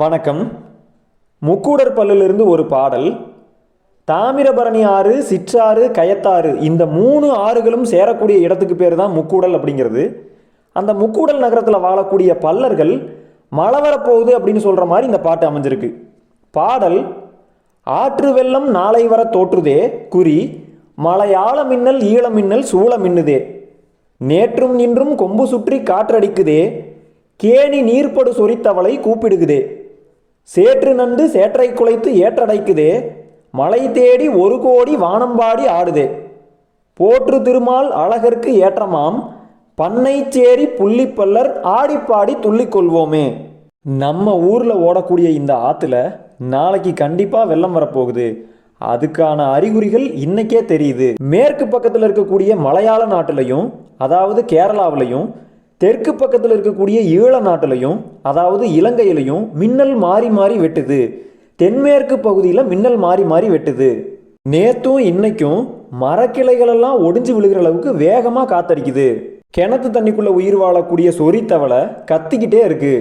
வணக்கம். முக்கூடர் பல்லிலிருந்து ஒரு பாடல். தாமிரபரணி ஆறு சிற்றாறு கயத்தாறு இந்த மூணு ஆறுகளும் சேரக்கூடிய இடத்துக்கு பேர் தான் முக்கூடல் அப்படிங்கிறது. அந்த முக்கூடல் நகரத்தில் வாழக்கூடிய பல்லர்கள் மழை வரப்போகுது அப்படின்னு சொல்கிற மாதிரி இந்த பாட்டு அமைஞ்சிருக்கு. பாடல் ஆற்று வெள்ளம் நாளை வர தோற்றுதே குறி மலையாள மின்னல் ஈழ மின்னல் சூழ மின்னுதே. நேற்றும் இன்றும் கொம்பு சுற்றி காற்றடிக்குதே கேணி நீர்ப்படு சொரித்தவளை கூப்பிடுகுதே. சேற்று நண்டு சேற்றை குலைத்து ஏற்றடைக்குதே. மலை தேடி ஒரு கோடி வானம்பாடி ஆடுதே. போற்று திருமால் அழகர்க்கு ஏற்றமாம். பண்ணைச்சேரி புள்ளிப்பல்லர் ஆடிப்பாடி துள்ளி கொள்வோமே. நம்ம ஊரில் ஓடக்கூடிய இந்த ஆற்றுல நாளைக்கு கண்டிப்பாக வெள்ளம் வரப்போகுது. அதுக்கான அறிகுறிகள் இன்னைக்கே தெரியுது. மேற்கு பக்கத்தில் இருக்கக்கூடிய மலையாள நாட்டிலையும் அதாவது கேரளாவிலையும் தெற்கு பக்கத்தில் இருக்கக்கூடிய ஈழ நாட்டிலையும் அதாவது இலங்கையிலையும் மின்னல் மாறி மாறி வெட்டுது. தென்மேற்கு பகுதியில் மின்னல் மாறி மாறி வெட்டுது. நேத்தும் இன்னைக்கும் மரக்கிளைகளெல்லாம் ஒடிஞ்சு விழுகிற அளவுக்கு வேகமாக காத்தடிக்குது. கிணத்து தண்ணிக்குள்ளே உயிர் வாழக்கூடிய சொரித்தவளை கத்திக்கிட்டே இருக்கு.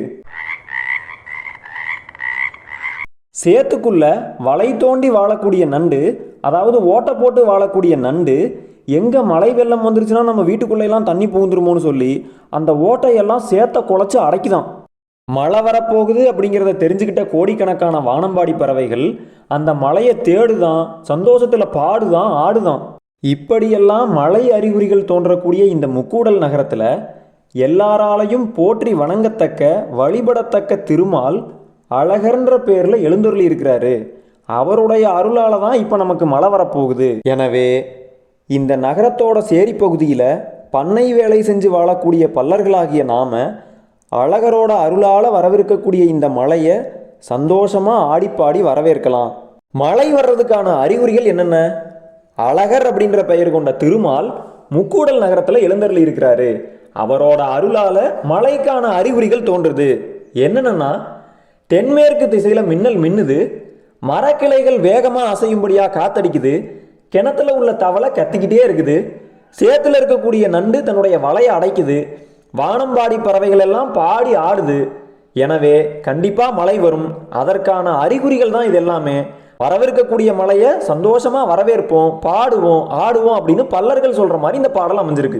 சேத்துக்குள்ள வலை தோண்டி வாழக்கூடிய நண்டு அதாவது ஓட்டை போட்டு வாழக்கூடிய நண்டு எங்கே மழை வெள்ளம் வந்துருச்சுன்னா நம்ம வீட்டுக்குள்ள எல்லாம் தண்ணி புகுந்துருமோன்னு சொல்லி அந்த ஓட்டையெல்லாம் சேர்த்த குழச்சி அடைக்குதான். மழை வரப்போகுது அப்படிங்கிறத தெரிஞ்சுக்கிட்ட கோடிக்கணக்கான வானம்பாடி பறவைகள் அந்த மழையை தேடுதான் சந்தோஷத்தில் பாடுதான் ஆடுதான். இப்படியெல்லாம் மழை அறிகுறிகள் தோன்றக்கூடிய இந்த முக்கூடல் நகரத்தில் எல்லாராலையும் போற்றி வணங்கத்தக்க வழிபடத்தக்க திருமால் அழகர்ன்ற பேரில் எழுந்தொருளி இருக்கிறாரு அவருடைய அருளால தான் இப்போ நமக்கு மழை வரப்போகுது. எனவே இந்த நகரத்தோட சேரி பகுதியில் பண்ணை வேலை செஞ்சு வாழக்கூடிய பல்லர்களாகிய நாம அழகரோட அருளால வரவிருக்கக்கூடிய இந்த மலையை சந்தோஷமா ஆடிப்பாடி வரவேற்கலாம். மழை வர்றதுக்கான அறிகுறிகள் என்னென்ன? அழகர் அப்படின்ற பெயர் கொண்ட திருமால் முக்கூடல் நகரத்தில் இளந்தரில் இருக்கிறாரு. அவரோட அருளால மழைக்கான அறிகுறிகள் தோன்றுது. என்னென்னா தென்மேற்கு திசையில் மின்னல் மின்னுது மரக்கிளைகள் வேகமாக அசையும்படியாக காத்தடிக்குது கிணத்துல உள்ள தவளை கத்திக்கிட்டே இருக்குது. சேத்துல இருக்கக்கூடிய நண்டு தன்னுடைய வலையை அடைக்குது. வானம்பாடி பறவைகள் எல்லாம் பாடி ஆடுது. எனவே கண்டிப்பாக மழை வரும். அதற்கான அறிகுறிகள் தான் இது எல்லாமே. வரவிருக்கக்கூடிய மழையை சந்தோஷமாக வரவேற்போம் பாடுவோம் ஆடுவோம் அப்படின்னு பல்லர்கள் சொல்கிற மாதிரி இந்த பாடல் அமைஞ்சிருக்கு.